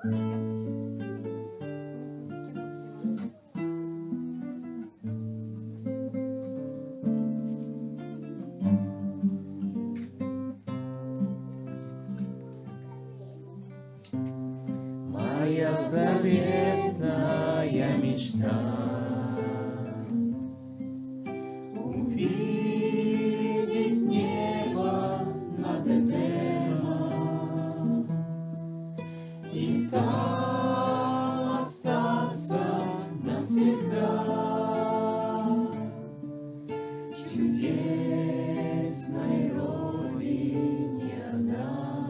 Моя заветная мечта. чудесной родине дай.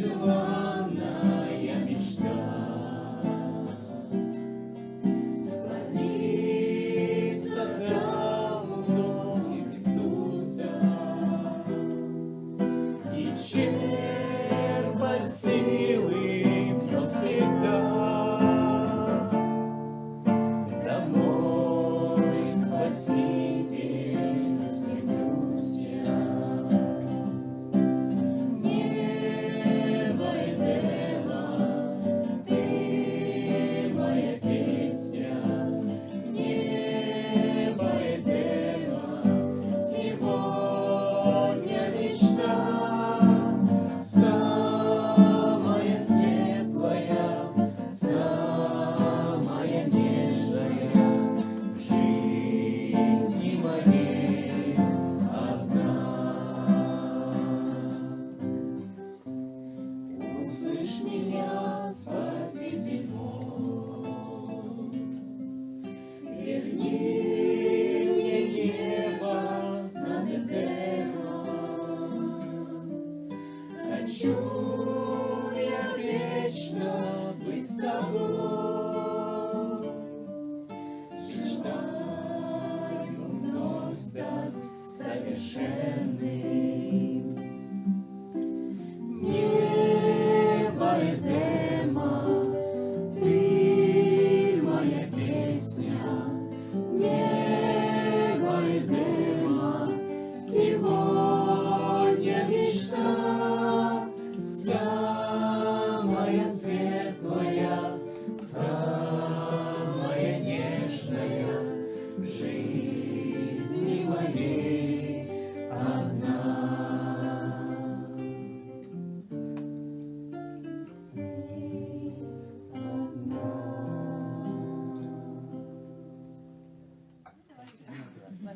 Thank you. You.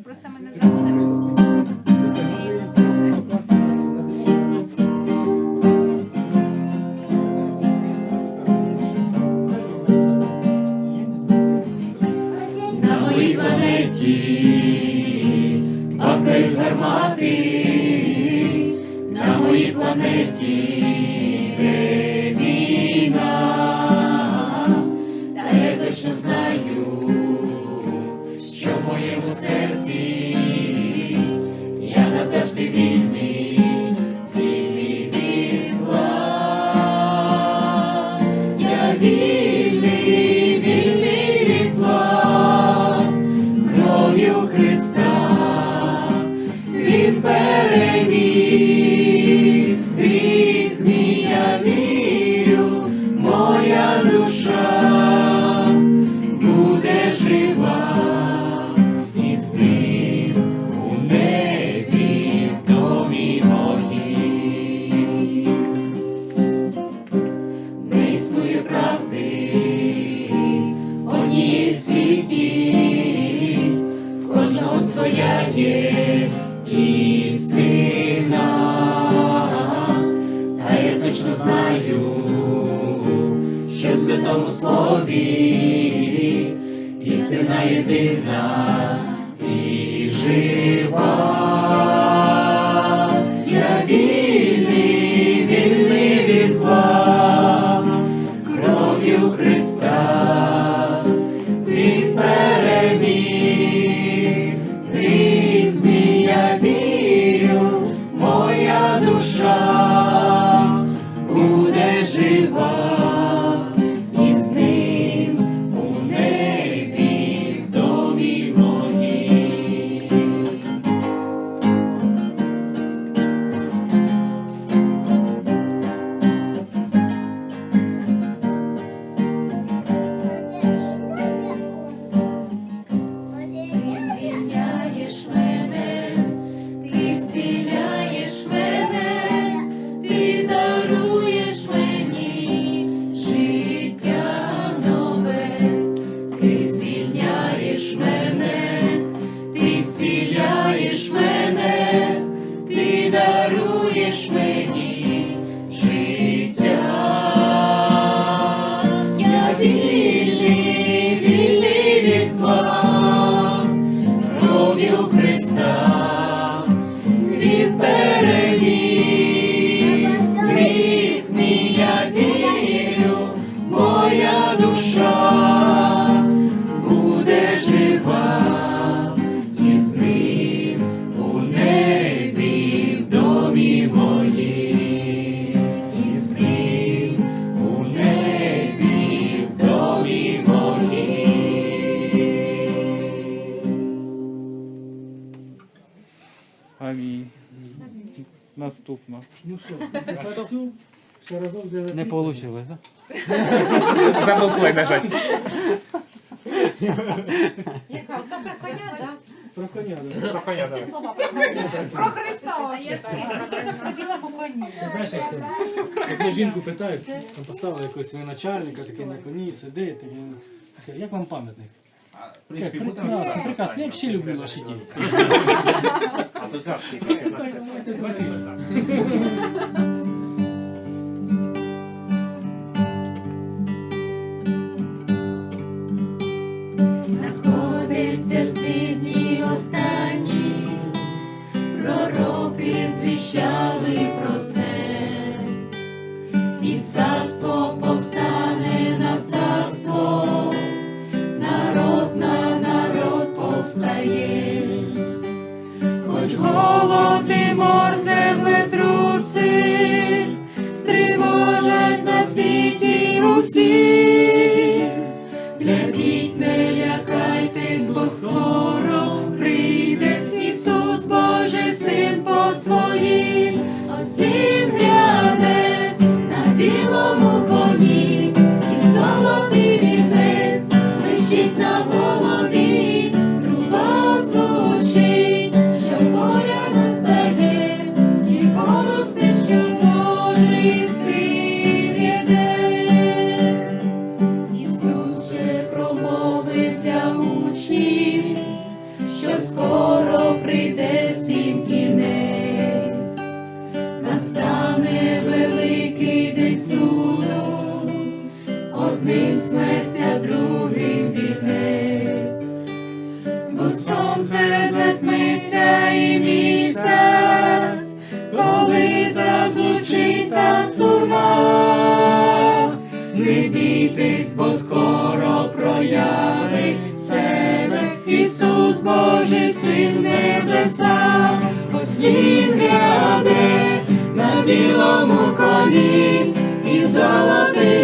Просто ми не заходимо. На моїй планеті пакають гармати, на моїй планеті. be Твоя є істина, та я точно знаю, що в святому слові істина єдина і жива. Ну що, тепер цю ще разок де Не вийшло, так? Забув нажать. Яка? Про коня, да? про коня. да. Про коня, да. Слова про коня. Про Христа. А я Про білому коні. Ти знаєш, як це? Одну жінку питають, там поставили якогось начальника, такий на коні, сидить, такий. каже, Як вам пам'ятник? В принципі, Прекрасно, прекрасно. Я взагалі люблю лошадей. А голоди мор землетруси, стривожать на світі усіх. Глядіть, не лякайтесь, бо скоро Не бо скоро проявить себе. Ісус Божий Син небеса, ось він гряде на білому коні, і золотий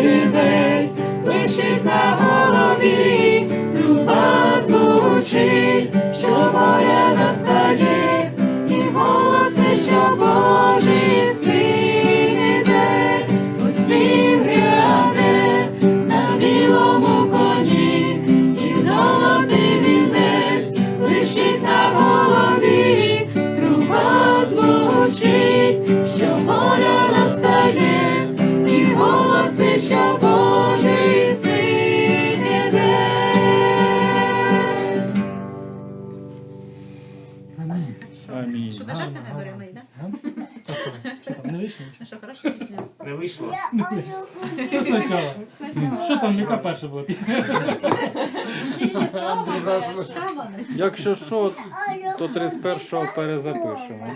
Амінь. Що держати на горемий, так? Що? Там, не вийшло? Що хороша пісня? Не вийшло. Що спочатку? Що там, яка перша була пісня? Якщо що, то 31-го перезапишемо.